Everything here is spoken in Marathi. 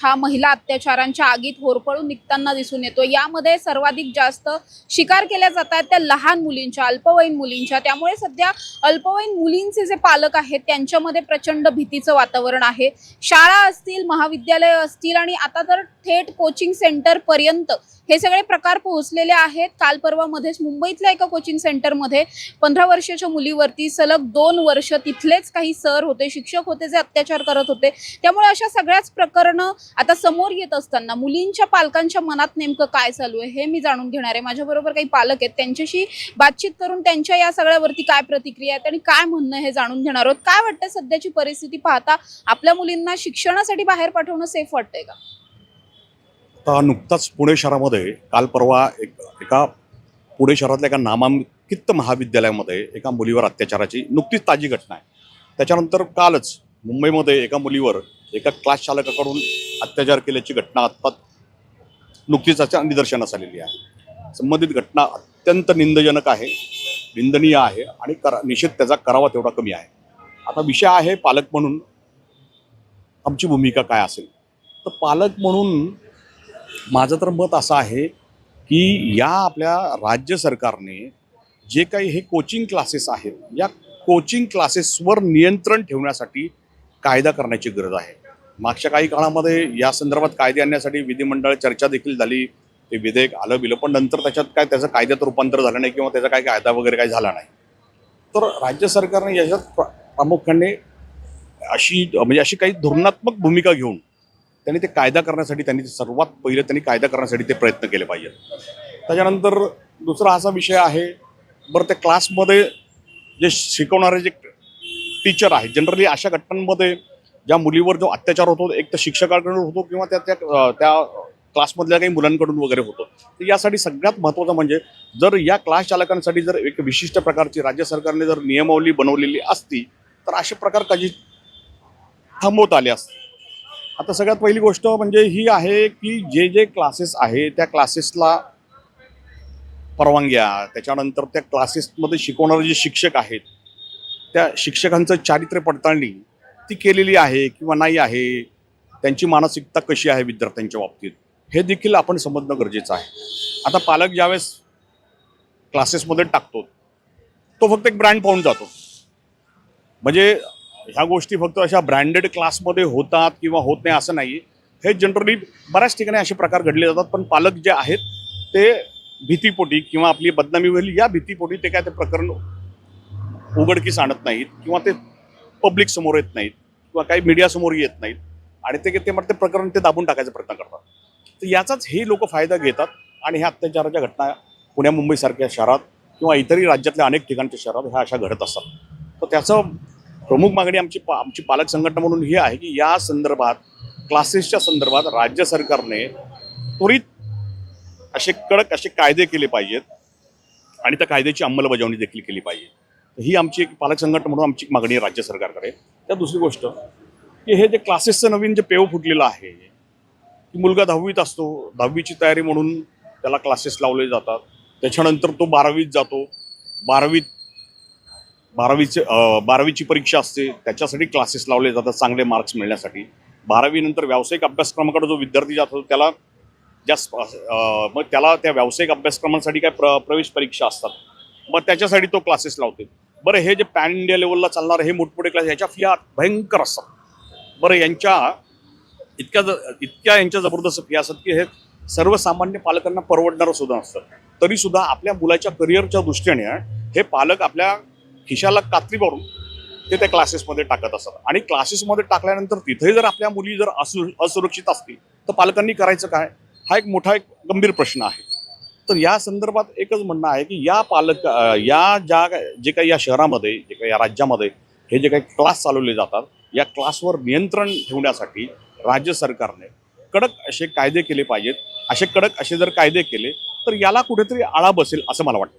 हा महिला अत्याचारांच्या आगीत होरपळून निघताना दिसून येतो यामध्ये सर्वाधिक जास्त शिकार केल्या जात आहेत त्या लहान मुलींच्या अल्पवयीन मुलींच्या. त्यामुळे सध्या अल्पवयीन मुलींचे जे पालक आहेत त्यांच्यामध्ये प्रचंड भीतीचं वातावरण आहे. शाळा असतील महाविद्यालय असतील आणि आता तर थेट कोचिंग सेंटर पर्यंत हे सगळे प्रकार पोहोचलेले आहेत. काल परवामध्येच मुंबईतल्या एका कोचिंग सेंटरमध्ये पंधरा वर्षाच्या मुलीवरती सलग दोन वर्ष तिथलेच काही सर होते शिक्षक होते जे अत्याचार करत होते. त्यामुळे अशा सगळ्याच प्रकरणं आता समोर येत असताना मुलींच्या पालकांच्या मनात नेमकं काय चालू आहे हे मी जाणून घेणार आहे. माझ्याबरोबर काही पालक आहेत. त्यांच्याशी बातचीत करून त्यांच्या या सगळ्यावरती काय प्रतिक्रिया आहेत आणि काय म्हणणं हे जाणून घेणार आहोत. काय वाटतं सध्याची परिस्थिती पाहता आपल्या मुलींना शिक्षणासाठी बाहेर पाठवणं सेफ वाटतंय का? आता नुकताच पुणे शहरामध्ये काल परवा एक एका पुणे शहरातल्या एका नामांकित महाविद्यालयामध्ये एका मुलीवर अत्याचाराची नुकतीच ताजी घटना आहे. त्याच्यानंतर कालच मुंबईमध्ये एका मुलीवर एका क्लास चालकाकडून अत्याचार केल्याची घटना आत्ता नुकतीच त्याच्या निदर्शनास आलेली आहे. संबंधित घटना अत्यंत निंदजनक आहे निंदनीय आहे आणि करा निषेध त्याचा करावा तेवढा कमी आहे. आता विषय आहे पालक म्हणून. आमची भूमिका काय असेल? तर पालक म्हणून माझं तर मत असं आहे की या आपल्या राज्य सरकारने जे काही हे कोचिंग क्लासेस आहेत या कोचिंग क्लासेसवर नियंत्रण ठेवण्यासाठी कायदा करण्याची गरज आहे. मागच्या काही काळामध्ये या संदर्भात कायदे आणण्यासाठी विधिमंडळ चर्चा देखील झाली. ते विधेयक आलं बिलं पण नंतर त्याच्यात काय त्याचं कायद्यात रूपांतर झालं नाही किंवा त्याचा काय कायदा वगैरे काही झाला नाही. तर राज्य सरकारने याच्यात प्रामुख्याने अशी म्हणजे अशी काही धोरणात्मक भूमिका घेऊन त्यांनी ते कायदा करण्यासाठी त्यांनी सर्वात पहिले त्यांनी कायदा करण्यासाठी ते प्रयत्न केले पाहिजेत त्याच्यानंतर दुसरा असा विषय आहे बरं त्या क्लासमध्ये जे शिकवणारे जे टीचर आहेत जनरली अशा घटनांमध्ये ज्या मुलीवर जो अत्याचार होतो एक तर शिक्षकाकडून होतो किंवा त्या त्या त्या क्लासमधल्या काही मुलांकडून वगैरे होतो. तर यासाठी सगळ्यात महत्त्वाचं म्हणजे जर या क्लास चालकांसाठी जर एक विशिष्ट प्रकारची राज्य सरकारने जर नियमावली बनवलेली असती तर असे प्रकार कधी थांबवता आले असते? आता सगळ्यात पहिली गोष्ट म्हणजे ही आहे की जे जे क्लासेस आहे त्या क्लासेसला परवानग्या. त्याच्यानंतर त्या क्लासेसमध्ये शिकवणारे जे शिक्षक आहेत त्या शिक्षकांचं चारित्र्य पडताळणी ती केलेली आहे किंवा नाही आहे त्यांची मानसिकता कशी आहे विद्यार्थ्यांच्या बाबतीत हे देखील आपण समजणं गरजेचं आहे. आता पालक ज्यावेळेस क्लासेसमध्ये टाकतो तो फक्त एक ब्रँड पाहून जातो. म्हणजे ह्या गोष्टी फक्त अशा ब्रँडेड क्लासमध्ये होतात किंवा होत नाही असं नाही हे जनरली बऱ्याच ठिकाणी असे प्रकार घडले जातात पण पालक जे आहेत ते भीतीपोटी किंवा आपली बदनामी होईल या भीतीपोटी ते काय ते प्रकरण उघडकीस आणत नाहीत किंवा ते पब्लिक समोर येत नाहीत किंवा काही मीडियासमोर येत नाहीत आणि ते ते मग ते प्रकरण ते दाबून टाकायचा प्रयत्न करतात. तर याचाच हे लोक फायदा घेतात आणि ह्या अत्याचाराच्या घटना पुण्या मुंबईसारख्या शहरात किंवा इतरही राज्यातल्या अनेक ठिकाणच्या शहरात ह्या अशा घडत असतात. तर त्याचं प्रमुख मागणी आमची पा आमची पालक संघटना म्हणून ही आहे की या संदर्भात क्लासेसच्या संदर्भात राज्य सरकारने त्वरित असे कडक असे कायदे केले पाहिजेत आणि त्या कायद्याची अंमलबजावणी देखील केली पाहिजे. तर ही आमची एक पालक संघटना म्हणून आमची एक मागणी आहे राज्य सरकारकडे. त्या दुसरी गोष्ट की हे जे क्लासेसचं नवीन जे पेव फुटलेलं आहे की मुलगा दहावीत असतो दहावीची तयारी म्हणून त्याला क्लासेस लावले जातात. त्याच्यानंतर तो बारावीत जातो. बारावीत बारावीचे बारावीची परीक्षा असते त्याच्यासाठी क्लासेस लावले जातात चांगले मार्क्स मिळण्यासाठी. बारावीनंतर व्यावसायिक अभ्यासक्रमाकडे जो विद्यार्थी जात होतो त्याला ज्या मग त्याला त्या व्यावसायिक अभ्यासक्रमांसाठी काय प्र प्रवेश परीक्षा असतात. मग त्याच्यासाठी तो क्लासेस लावते. बरं हे जे पॅन इंडिया लेवलला चालणारे हे मोठमोठे क्लास ह्याच्या फिया भयंकर असतात. बरं यांच्या इतक्या ज इतक्या यांच्या जबरदस्त फिया असतात की हे सर्वसामान्य पालकांना परवडणारं सुद्धा असतं तरी सुद्धा आपल्या मुलाच्या करिअरच्या दृष्टीने हे पालक आपल्या खिशाला कात्री भरून ते त्या क्लासेसमध्ये टाकत असतात. आणि क्लासेसमध्ये टाकल्यानंतर तिथे जर आपल्या मुली जर असु असुरक्षित असतील तर पालकांनी करायचं काय? हा एक मोठा एक गंभीर प्रश्न आहे. तर या संदर्भात एकच म्हणणं आहे की या पालक या ज्या जे काही या शहरामध्ये जे काही या राज्यामध्ये हे जे काही क्लास चालवले जातात या क्लासवर नियंत्रण ठेवण्यासाठी राज्य सरकारने कडक असे कायदे केले पाहिजेत. असे कडक असे जर कायदे केले तर याला कुठेतरी आळा बसेल असं मला वाटतं.